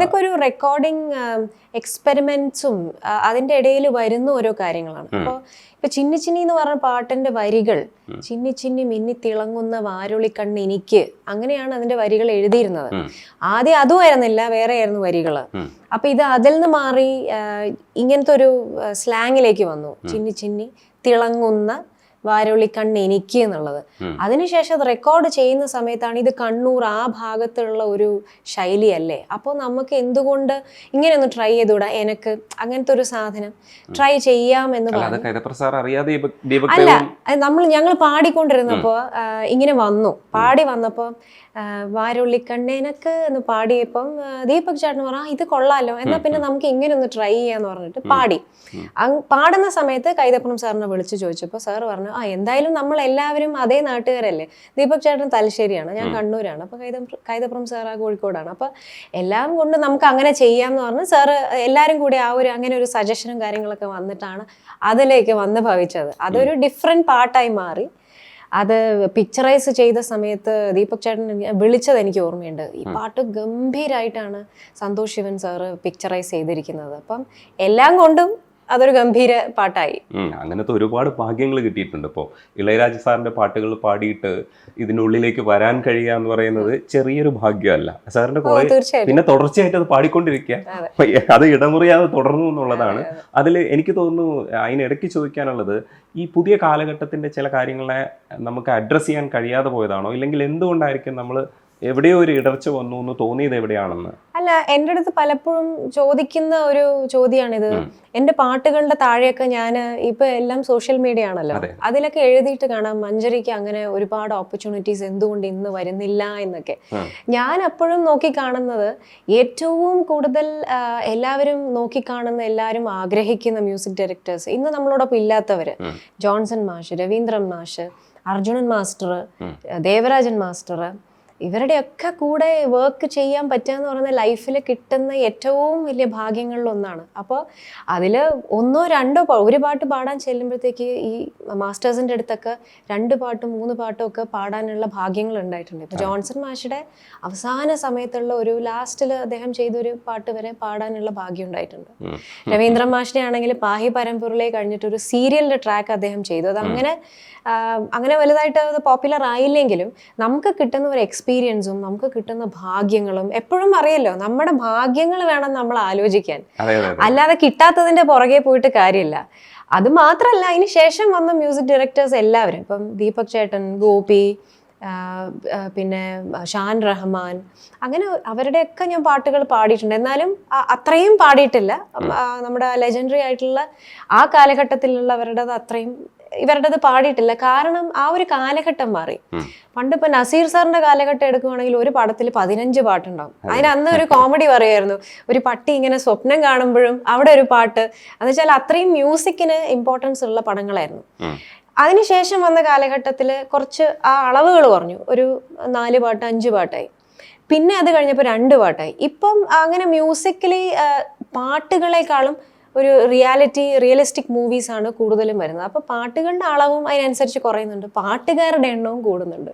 ഇതൊക്കെ ഒരു റെക്കോർഡിംഗ് എക്സ്പെരിമെന്റ്സും അതിന്റെ ഇടയിൽ വരുന്ന ഓരോ കാര്യങ്ങളാണ്. അപ്പോൾ ഇപ്പൊ ചിന്നി ചിന്നി എന്ന് പറഞ്ഞ പാട്ടിന്റെ വരികൾ ചിന്നി ചിന്നി മിന്നി തിളങ്ങുന്ന വാരുളി കണ്ണ് എനിക്ക് അങ്ങനെയാണ് അതിന്റെ വരികൾ എഴുതിയിരുന്നത്. ആദ്യം അതും ആയിരുന്നില്ല വേറെ ആയിരുന്നു വരികൾ അപ്പൊ ഇത് അതിൽ നിന്ന് മാറി ഇങ്ങനത്തെ ഒരു സ്ലാങ്ങിലേക്ക് വന്നു. ചിന്നി ചിന്നി തിളങ്ങുന്ന വാരുളിക്കണ്ണ് എനിക്ക് എന്നുള്ളത്. അതിനുശേഷം അത് റെക്കോർഡ് ചെയ്യുന്ന സമയത്താണ് ഇത് കണ്ണൂർ ആ ഭാഗത്തുള്ള ഒരു ശൈലിയല്ലേ? അപ്പോൾ നമുക്ക് എന്തുകൊണ്ട് ഇങ്ങനെ ഒന്ന് ട്രൈ ചെയ്തുകൂടാ? എനിക്ക് അങ്ങനത്തെ ഒരു സാധനം ട്രൈ ചെയ്യാമെന്ന് പറഞ്ഞു. അല്ല നമ്മൾ ഞങ്ങൾ പാടിക്കൊണ്ടിരുന്നപ്പോൾ ഇങ്ങനെ വന്നു. പാടി വന്നപ്പോൾ വാരുള്ളിക്കണ്ണേനക്ക് എന്ന് പാടിയപ്പം ദീപക് ചേട്ടൻ പറഞ്ഞു "ആ, ഇത് കൊള്ളാലോ. എന്നാൽ പിന്നെ നമുക്ക് ഇങ്ങനെ ഒന്ന് ട്രൈ ചെയ്യാന്ന് പറഞ്ഞിട്ട് പാടി. പാടുന്ന സമയത്ത് കൈതപ്പണം സാറിനെ വിളിച്ചു ചോദിച്ചപ്പോൾ സാർ പറഞ്ഞു ആ എന്തായാലും നമ്മൾ എല്ലാവരും അതേ നാട്ടുകാരല്ലേ? ദീപക് ചേട്ടൻ തലശ്ശേരിയാണ് ഞാൻ കണ്ണൂരാണ്. അപ്പൊ കൈത കൈതപ്പുറം സാർ ആ കോഴിക്കോടാണ്. അപ്പൊ എല്ലാം കൊണ്ട് നമുക്ക് അങ്ങനെ ചെയ്യാമെന്ന് പറഞ്ഞ് സാറ് എല്ലാവരും കൂടി ആ ഒരു അങ്ങനെ ഒരു സജഷനും കാര്യങ്ങളൊക്കെ വന്നിട്ടാണ് അതിലേക്ക് വന്ന് ഭവിച്ചത്. അതൊരു ഡിഫറെന്റ് പാർട്ടായി മാറി. അത് പിക്ചറൈസ് ചെയ്ത സമയത്ത് ദീപക് ചേട്ടൻ വിളിച്ചത് എനിക്ക് ഓർമ്മയുണ്ട്. ഈ പാട്ട് ഗംഭീരമായിട്ടാണ് സന്തോഷ് ശിവൻ സാറ് പിക്ചറൈസ് ചെയ്തിരിക്കുന്നത്. അപ്പം എല്ലാം കൊണ്ടും അതൊരു ഗംഭീര പാട്ടായി. അങ്ങനത്തെ ഒരുപാട് ഭാഗ്യങ്ങൾ കിട്ടിയിട്ടുണ്ട്. ഇപ്പോൾ ഇളയരാജ സാറിന്റെ പാട്ടുകൾ പാടിയിട്ട് ഇതിനുള്ളിലേക്ക് വരാൻ കഴിയുക എന്ന് പറയുന്നത് ചെറിയൊരു ഭാഗ്യമല്ല. സാറിന്റെ കുറേ പിന്നെ തുടർച്ചയായിട്ട് അത് പാടിക്കൊണ്ടിരിക്കുക. അതെ. ഇടമുറിയാതെ തുടർന്നു എന്നുള്ളതാണ്. അതിൽ എനിക്ക് തോന്നുന്നു അതിനിടയ്ക്ക് ചോദിക്കാനുള്ളത് ഈ പുതിയ കാലഘട്ടത്തിന്റെ ചില കാര്യങ്ങളെ നമുക്ക് അഡ്രസ്സ് ചെയ്യാൻ കഴിയാതെ പോയതാണോ? ഇല്ലെങ്കിൽ എന്തുകൊണ്ടായിരിക്കും നമ്മൾ എവിടെയോ ഒരു ഇടർച്ച വന്നു എന്ന് തോന്നിയത് എവിടെയാണെന്ന്? അല്ല എന്റെ അടുത്ത് പലപ്പോഴും ചോദിക്കുന്ന ഒരു ചോദ്യമാണിത്. എന്റെ പാട്ടുകളുടെ താഴെയൊക്കെ ഞാൻ ഇപ്പൊ എല്ലാം സോഷ്യൽ മീഡിയ ആണല്ലോ അതെ. അതിലൊക്കെ എഴുതിയിട്ട് കാണാം മഞ്ജരിക്ക് അങ്ങനെ ഒരുപാട് ഓപ്പർച്യൂണിറ്റീസ് എന്തുകൊണ്ട് ഇന്ന് വരുന്നില്ല എന്നൊക്കെ. ഞാൻ അപ്പോഴും നോക്കി കാണുന്നത് ഏറ്റവും കൂടുതൽ എല്ലാവരും നോക്കി കാണുന്ന എല്ലാവരും ആഗ്രഹിക്കുന്ന മ്യൂസിക് ഡയറക്ടേഴ്സ് ഇന്ന് നമ്മളോടൊപ്പം ഇല്ലാത്തവര്. ജോൺസൺ മാഷ് രവീന്ദ്രൻ മാഷ് അർജുനൻ മാസ്റ്റർ ദേവരാജൻ മാസ്റ്റർ ഇവരുടെയൊക്കെ കൂടെ വർക്ക് ചെയ്യാൻ പറ്റുക എന്ന് പറയുന്ന ലൈഫിൽ കിട്ടുന്ന ഏറ്റവും വലിയ ഭാഗ്യങ്ങളിലൊന്നാണ് അപ്പോൾ അതിൽ ഒന്നോ രണ്ടോ ഒരു പാട്ട് പാടാൻ ചെല്ലുമ്പോഴത്തേക്ക് ഈ മാസ്റ്റേഴ്സിന്റെ അടുത്തൊക്കെ രണ്ട് പാട്ടും മൂന്ന് പാട്ടും ഒക്കെ പാടാനുള്ള ഭാഗ്യങ്ങൾ ഉണ്ടായിട്ടുണ്ട്. ഇപ്പോൾ ജോൺസൺ മാഷിയുടെ അവസാന സമയത്തുള്ള ഒരു ലാസ്റ്റിൽ അദ്ദേഹം ചെയ്തൊരു പാട്ട് വരെ പാടാനുള്ള ഭാഗ്യം ഉണ്ടായിട്ടുണ്ട്. രവീന്ദ്രൻ മാഷിനെ ആണെങ്കിൽ പാഹി പരമ്പൂരിലെ കഴിഞ്ഞിട്ട് ഒരു സീരിയലിന്റെ ട്രാക്ക് അദ്ദേഹം ചെയ്തു. അത് അങ്ങനെ അങ്ങനെ വലുതായിട്ട് അത് പോപ്പുലർ ആയില്ലെങ്കിലും നമുക്ക് കിട്ടുന്ന ഒരു എക്സ്പീരിയൻസും നമുക്ക് കിട്ടുന്ന ഭാഗ്യങ്ങളും എപ്പോഴും അറിയല്ലോ. നമ്മുടെ ഭാഗ്യങ്ങൾ വേണം നമ്മൾ ആലോചിക്കാൻ. അല്ലാതെ കിട്ടാത്തതിന്റെ പുറകെ പോയിട്ട് കാര്യമില്ല. അത് മാത്രമല്ല അതിന് ശേഷം വന്ന മ്യൂസിക് ഡയറക്ടേഴ്സ് എല്ലാവരും ഇപ്പം ദീപക് ചേട്ടൻ ഗോപി പിന്നെ ഷാൻ റഹ്മാൻ അങ്ങനെ അവരുടെയൊക്കെ ഞാൻ പാട്ടുകൾ പാടിയിട്ടുണ്ട്. എന്നാലും അത്രയും പാടിയിട്ടില്ല. നമ്മുടെ ലെജൻഡറി ആയിട്ടുള്ള ആ കാലഘട്ടത്തിലുള്ളവരുടെ അത്രയും ഇവരുടേത് പാടിയിട്ടില്ല. കാരണം ആ ഒരു കാലഘട്ടം മാറി. പണ്ട് ഇപ്പൊ നസീർ സാറിന്റെ കാലഘട്ടം എടുക്കുവാണെങ്കിൽ ഒരു പടത്തിൽ പതിനഞ്ച് പാട്ടുണ്ടാവും. അതിന് അന്ന് ഒരു കോമഡി പറയുമായിരുന്നു. ഒരു പട്ടി ഇങ്ങനെ സ്വപ്നം കാണുമ്പോഴും അവിടെ ഒരു പാട്ട്. എന്ന് വെച്ചാൽ അത്രയും മ്യൂസിക്കിന് ഇമ്പോർട്ടൻസ് ഉള്ള പടങ്ങളായിരുന്നു. അതിനുശേഷം വന്ന കാലഘട്ടത്തിൽ കുറച്ച് ആ അളവുകൾ കുറഞ്ഞു. ഒരു നാല് പാട്ട് അഞ്ച് പാട്ടായി. പിന്നെ അത് കഴിഞ്ഞപ്പോൾ രണ്ട് പാട്ടായി. ഇപ്പം അങ്ങനെ മ്യൂസിക്കലി പാട്ടുകളെക്കാളും ഒരു റിയാലിറ്റി റിയലിസ്റ്റിക് മൂവീസ് ആണ് കൂടുതലും വരുന്നത്. അപ്പോൾ പാട്ടുകളുടെ അളവും അതിനനുസരിച്ച് കുറയുന്നുണ്ട്. പാട്ടുകാരുടെ എണ്ണവും കൂടുന്നുണ്ട്.